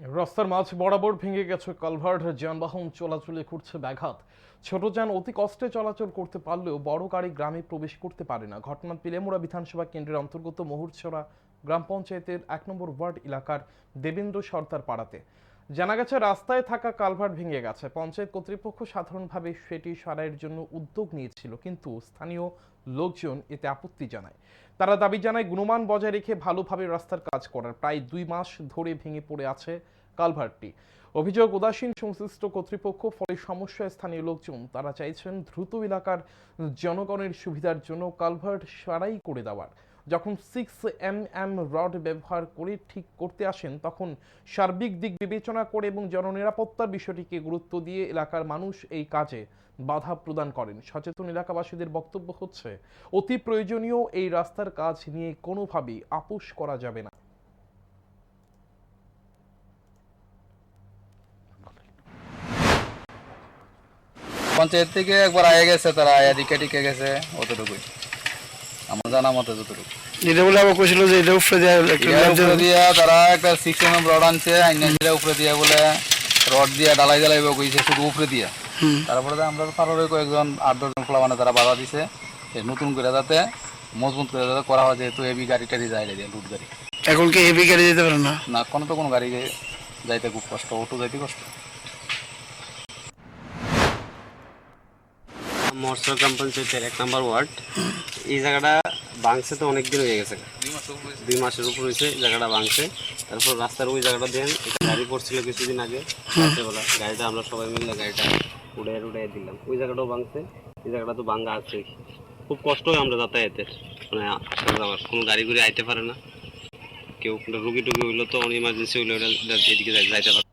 রাস্তার মাঝ বরাবর ভেঙে গেছে কলভার্ট, যানবাহন চলাচলে ঘুরছে ব্যাঘাত। ছোট যান অতি কষ্টে চলাচল করতে পারলেও বড় গাড়ি গ্রামে প্রবেশ করতে পারে না। ঘটনা পিলেমুড়া বিধানসভা কেন্দ্রের অন্তর্গত মহুরছড়া গ্রাম পঞ্চায়েতের এক নম্বর ওয়ার্ড এলাকার দেবেন্দ্র সর্দার পাড়াতে। জানা গেছে, রাস্তায় থাকা কালভার্ট ভেঙে গেছে। পঞ্চায়েত কর্তৃপক্ষ সাধারণভাবে সেটি সারাইয়ের জন্য উদ্যোগ নিয়েছিল, কিন্তু স্থানীয় লোকজন এতে আপত্তি জানায়। তারা দাবি জানায়, গুণমান বজায় রেখে ভালোভাবে রাস্তার কাজ করার প্রায় দুই মাস ধরে ভেঙে পড়ে আছে কালভার্টটি। অভিযোগ, উদাসীন সংশ্লিষ্ট কর্তৃপক্ষ, ফলে সমস্যায় স্থানীয় লোকজন, তারা চাইছেন দ্রুত এলাকার জনগণের সুবিধার জন্য কালভার্ট সারাই করে দেওয়ার। যখন সিক্স এম এম রড ব্যবহার করে ঠিক করতে আসেন, তখন সার্বিক দিক বিবেচনা করে এবং জননিরাপত্তার বিষয়টিকে গুরুত্ব দিয়ে এলাকার মানুষ এই কাজে বাধা প্রদান করেন। সচেতন এলাকাবাসীদের বক্তব্য হচ্ছে, অতি প্রয়োজনীয় এই রাস্তার কাজ নিয়ে কোনোভাবেই আপোষ করা যাবে না। পঞ্চায়েত থেকে একবার আয়ে গেছে তারা, আয়া দিকে টিকে গেছে, অতটুকুই। আমার জানা মতো যতটুকু। এটা বলে আবার কইছিল যে এটা উপরে উপরে দিয়া তারা একটা সিক্স রড আনছে আইনাজিরা উপরে দিয়া বলে রড দিয়া ডালাই ডালাই কইছে শুধু উপরে দিয়া। তারপরে আমরা পাড়ার কয়েকজন আট দশজন খোলা মানে তারা বাধা দিছে নতুন করে যাতে মজবুত করে যাতে করা হয় যেহেতু হেভি গাড়ি টাড়ি যায় দিয়ে লুট গাড়ি। এখন কি হেভি গাড়ি যেতে পারে না? না কোনো তো কোনো গাড়ি যাইতে খুব কষ্ট অটো যাইতে কষ্ট। মরসর গ্রাম পঞ্চায়েতের এক নম্বর ওয়ার্ড। এই জায়গাটা ভাঙছে তো অনেক দিন হয়ে গেছে। দুই মাসের উপর হয়েছে। জায়গাটা ভাঙছে। তারপর রাস্তার ওই জায়গাটা দেন একটা গাড়ি পড়ছিল কিছুদিন আগে রাত্রেবেলা। গাড়িটা আমরা সবাই মিলে গাড়িটা উড়ে উড়ে দিলাম। ওই জায়গাটাও ভাঙছে এই জায়গাটা তো ভাঙা আছে খুব কষ্ট হয় আমরা যাতায়াতের। মানে আসা যাওয়ার কোনো গাড়ি ঘুরে আইতে পারে না। কেউ রুগী টুগি হইল তো ইমার্জেন্সি হইল এটা এদিকে যাই- যাইতে পারে।